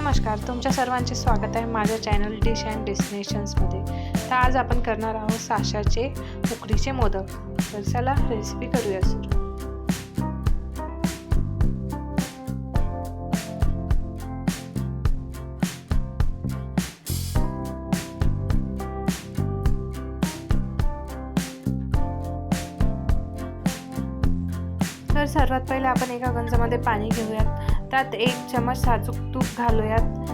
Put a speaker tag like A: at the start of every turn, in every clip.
A: नमस्कार तुमच्या सर्वांचे स्वागत आहे माझ्या चॅनल डिश अँड डेस्टिनेशन्समध्ये तर आज आपण करणार आहोत साशाचे उकडीचे मोदक. तर चला रेसिपी करूया सर. तर सर्वात पहिले आपण एका गंजामध्ये पाणी घेऊयात. त्यात एक चमच साजूक तूप घालूयात.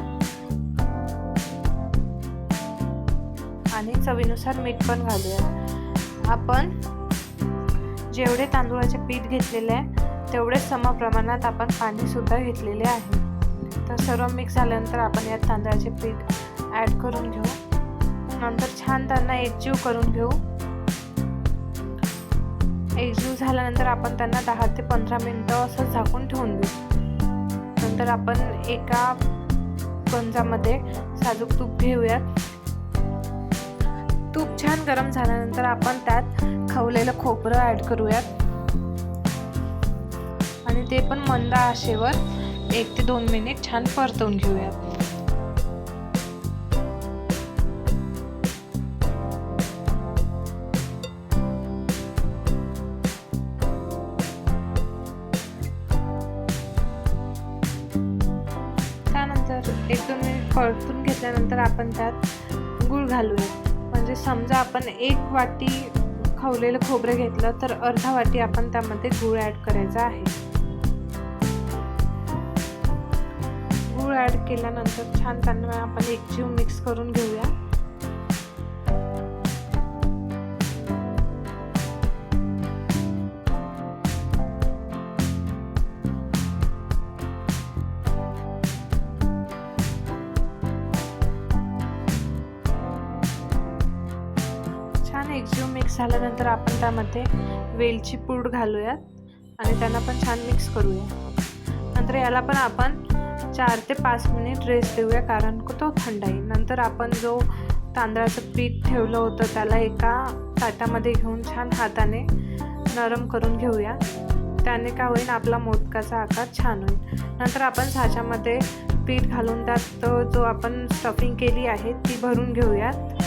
A: आणि चवीनुसार मीठ पण घालूयात. आपण जेवढे तांदूळाचे पीठ घेतलेले आहे तेवढे सम प्रमाणात आपण पाणी सुद्धा घेतलेले आहे. तर सर्व मिक्स झाल्यानंतर आपण यात तांदळाचे पीठ ॲड करून घेऊ. नंतर छान त्यांना एकजीव करून घेऊ. एकजीव झाल्यानंतर आपण त्यांना दहा ते पंधरा मिनटं असं झाकून ठेवून देऊ. त्यानंतर आपण एका पंजामध्ये साजूक तूप घेऊयात. तूप छान गरम झाल्यानंतर आपण त्यात खवलेलं खोबरं ॲड करूयात. आणि ते पण मंद आशेवर एक ते दोन मिनिट छान परतवून घेऊयात. परतून घेतल्यानंतर आपण त्यात गूळ घालूया. म्हणजे समजा आपण एक वाटी खवलेलं खोबरं घेतलं तर अर्धा वाटी आपण त्यामध्ये गूळ ॲड करायचा आहे. गूळ ॲड केल्यानंतर छान त्यांना आपण एकजीव मिक्स करून घेऊया. एकजीव मिक्स झाल्यानंतर आपण त्यामध्ये वेलची पूड घालूयात आणि त्यांना पण छान मिक्स करूया. नंतर याला पण आपण चार ते पाच मिनिट रेस्ट देऊया कारण तो थंड आहे नंतर आपण जो तांदळाचं पीठ ठेवलं होतं त्याला एका ताटामध्ये घेऊन छान हाताने नरम करून घेऊया. त्याने काय होईल? आपला मोदकाचा आकार छान होईल. नंतर आपण साच्यामध्ये पीठ घालून त्यात जो आपण स्टफिंग केली आहे ती भरून घेऊयात.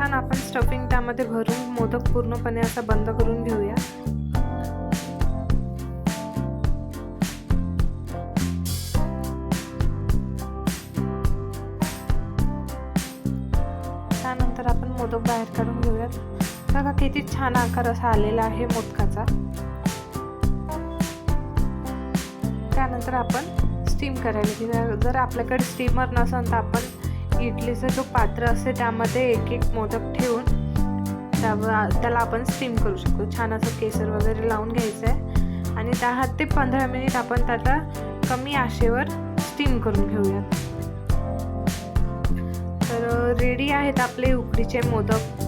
A: छान आपण स्टफिंग त्यामध्ये भरून मोदक पूर्णपणे असा बंद करून घेऊया. त्यानंतर आपण मोदक बाहेर काढून घेऊयात. बघा किती छान आकार असा आलेला आहे मोदकाचा. त्यानंतर आपण स्टीम करायला घेऊया. जर आपल्याकडे स्टीमर नसेल तर आपण इडलीचं जो पात्र असते त्यामध्ये एक एक मोदक ठेवून त्याला आपण स्टीम करू शकतो. छान असं केसर वगैरे लावून घ्यायचं आहे आणि दहा ते पंधरा मिनिट आपण त्याला कमी आशेवर स्टीम करून घेऊयात. तर रेडी आहेत आपले उकडीचे मोदक.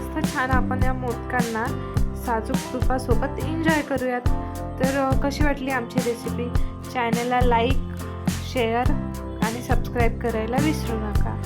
A: मस्त छान आपण या मोदकांना साजूक तुपासोबत एन्जॉय करूयात. तर कशी वाटली आमची रेसिपी चॅनलला लाईक शेअर आणि सबस्क्राईब करायला विसरू नका.